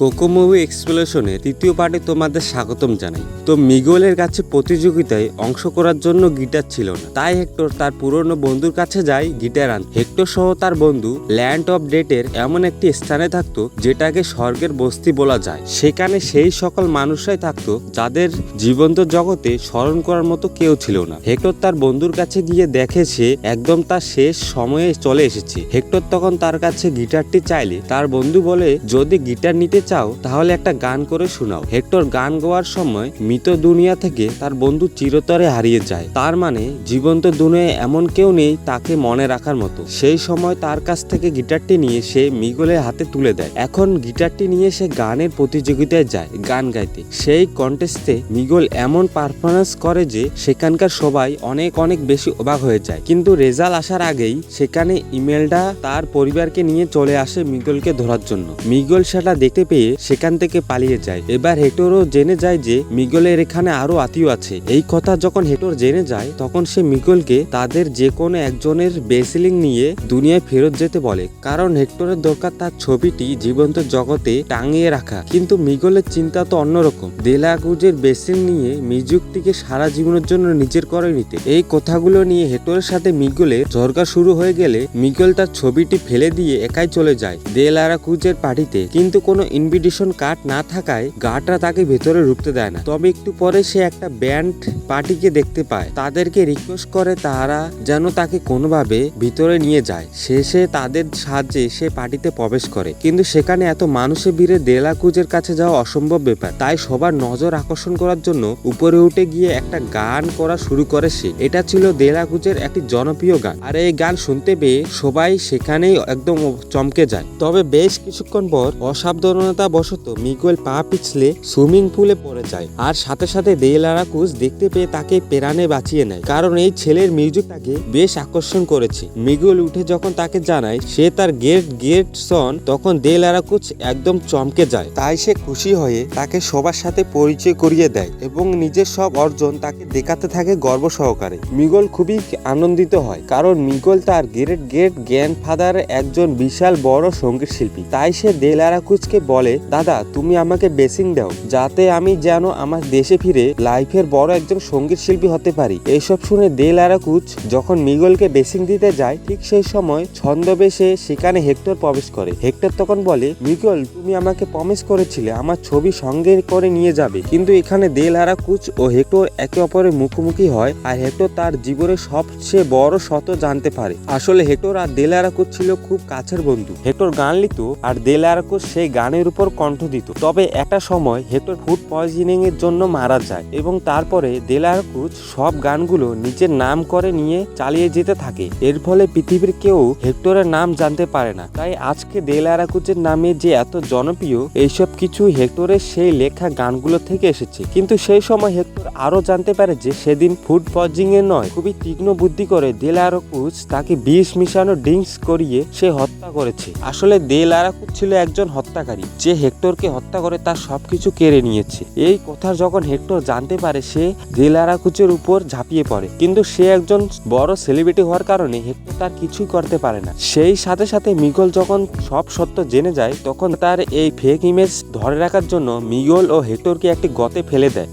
Cocoa movie এক্সপ্লেশনে তৃতীয় পার্টে তোমাদের স্বাগতম জানাই। তো মিগোলের কাছে প্রতিযোগিতায় অংশ করার জন্য গিটার ছিল না। তাই হেক্টর তার পুরনো বন্ধুর কাছে যায় গিটার আনতে। হেক্টর সহ তার বন্ধু ল্যান্ড অফ ডেটের এমন একটি স্থানে থাকতো যেটাকে স্বর্গের বস্তি বলা যায়। সেখানে সেই সকল মানুষরাই থাকতো যাদের জীবন্ত জগতে স্মরণ করার মতো কেউ ছিল না। হেক্টর তার বন্ধুর কাছে গিয়ে দেখে সে একদম তার শেষ সময়ে চলে এসেছে। হেক্টর তখন তার কাছে গিটারটি চাইলে তার বন্ধু বলে, যদি গিটার নিতে চাও, তাহলে একটা গান করে শোনাও। হেক্টর গান গাওয়ার সময় মৃত দুনিয়া থেকে তার বন্ধু চিরতরে হারিয়ে যায়। তার মানে জীবন্ত দুনিয়ায় এমন কেউ নেই তাকে মনে রাখার মতো। সেই সময় তার কাছ থেকে গিটারটি নিয়ে সে মিগলের হাতে তুলে দেয়। এখন গিটারটি নিয়ে সে গানের প্রতিযোগিতায় যায় গান গাইতে। সেই কন্টেস্টে মিগল এমন পারফরমেন্স করে যে সেখানকার সবাই অনেক অনেক বেশি অবাক হয়ে যায়। কিন্তু রেজাল্ট আসার আগেই সেখানে ইমেলটা তার পরিবারকে নিয়ে চলে আসে মিগলকে ধরার জন্য। মিগল সেটা দেখতে পেয়ে সেখান থেকে পালিয়ে যায়। এবার হেক্টরও জেনে যায় যে মিগলের এখানে আরও আত্মীয় আছে। এই কথা যখন হেক্টর জেনে যায়, তখন সে মিগলকে তাদের যে কোনো একজনের বেসিলিং নিয়ে দুনিয়ায় ফেরত যেতে বলে। কারণ হেক্টরের দরকার তার ছবিটি জীবন্ত জগতে টাঙিয়ে রাখা। কিন্তু মিগলের চিন্তা তো অন্যরকম। দেলাগুজের বেসিং নিয়ে মিজুকটিকে সারা জীবনের জন্য নিজের করে নিতে। এই কথাগুলো নিয়ে হেক্টরের সাথে মিগলের ঝরকা শুরু হয়ে গেলে মিগল তার ছবিটি ফেলে দিয়ে একাই চলে যায় দেলারাকুজের পার্টিতে। কিন্তু কোনো ইনভিটেশন কার্ড না থাকায় গার্ডরা তাকে ভেতরে ঢুকতে দেয় না। তবে একটু পরে সে একটা ব্যান্ড পার্টিকে দেখতে পায়। তাদেরকে রিকোয়েস্ট করে তারা যেন তাকে কোনোভাবে ভিতরে নিয়ে যায়। শেষে তাদের সাহায্যে সে পার্টিতে প্রবেশ করে। কিন্তু সেখানে এত মানুষের ভিড়ে দেলাকুজের কাছে যাওয়া অসম্ভব ব্যাপার। তাই সবার নজর আকর্ষণ করার জন্য উপরে উঠে গিয়ে একটা গান করা শুরু করে সে। এটা ছিল দেলাকুজের একটি জনপ্রিয় গান। আর এই গান শুনতে পেয়ে সবাই সেখানেই একদম চমকে যায়। তবে বেশ কিছুক্ষণ পর অসাবধানতা বশত মিগুয়েল পা পিছলে সুইমিং পুলে পড়ে যায়। আর সাথে সাথে দেলারাকুজ দেখতে পেয়ে তাকে পেরানে বাঁচিয়ে নেয়। কারণ এই ছেলের মিউজিক তাকে বেশ আকর্ষণ করেছে। মিগুয়েল উঠে যখন তাকে জানায়, সে তার গেট গেট সন তখন দেলারাকুজ একদম চমকে যায়। তাই সে খুশি হয়ে তাকে সবার সাথে পরিচয় করিয়ে দেয় এবং নিজের সব অর্জন তাকে দেখাতে থাকে গর্ব সহকারে। মিগল খুবই আনন্দিত হয়, কারণ মিগল তার গ্রেট গ্রেট জ্ঞান ফাদার একজন বিশাল বড় সংগীত শিল্পী তাই সে দেলারাকুজকে বলে দাদা, তুমি আমাকে বেসিং দাও, যাতে আমি যেন আমার দেশে ফিরে লাইফের বড় একজন সংগীত শিল্পী হতে পারি। এইসব শুনে দেলারাকুজ যখন মিগলকে বেসিং দিতে যায়, ঠিক সেই সময় ছন্দবেশে সেখানে হেক্টর প্রবেশ করে। হেক্টর তখন বলে, মিগল, তুমি আমাকে প্রমিস করেছিলে আমার ছবি সঙ্গে করে নিয়ে যাবে। কিন্তু এখানে দেলারাকুজ ও হেক্টর একে অপরের মুখোমুখি হয় আর হেক্টর তার জীবনের সবচেয়ে বড় শত জানতে পারে। আসলে হেক্টর আর দেলারাকুজ ছিল খুব কাছের বন্ধু। হেক্টর গান লিখত আর দেলারাকুজ সেই গানের উপর কণ্ঠ দিত। তবে একটা সময় হেক্টর ফুড পয়জনিং এর জন্য মারা যায় এবং তারপরে দেলারাকুজ সব গানগুলো নিজের নাম করে নিয়ে চালিয়ে যেতে থাকে। এর ফলে পৃথিবীর কেউ হেক্টরের নাম জানতে পারে না। তাই আজকে দেলারাকুজের নামে যে এত জনপ্রিয়, এইসব কিছু হেক্টরের সেই লেখা গানগুলো থেকে এসেছে। কিন্তু সেই সময় হেক্টর আরও জানতে পারে যে সেদিন ফুড পজিং এ নয়, খুবই তীক্ষ্ণ বুদ্ধি করে দেলারাকুজ তাকে বিষ মিশানো ড্রিঙ্কস করিয়ে সে হত্যা করেছে। আসলে দেলারাকুজ ছিল একজন হত্যাকারী। যে হেক্টরকে হত্যা করে তার সবকিছু কেড়ে নিয়েছে। এই কথা যখন হেক্টর জানতে পারে, সে জেলারাকুচের উপর ঝাঁপিয়ে পড়ে। কিন্তু সে একজন বড় সেলিব্রিটি হওয়ার কারণে হেক্টর তার কিছুই করতে পারে না। সেই সাথে সাথে মিগল যখন সব সত্য জেনে যায়, তখন তার এই ফেক ইমেজ ধরে রাখার জন্য মিগল ও হেক্টরকে একটি গতে ফেলে দেয়।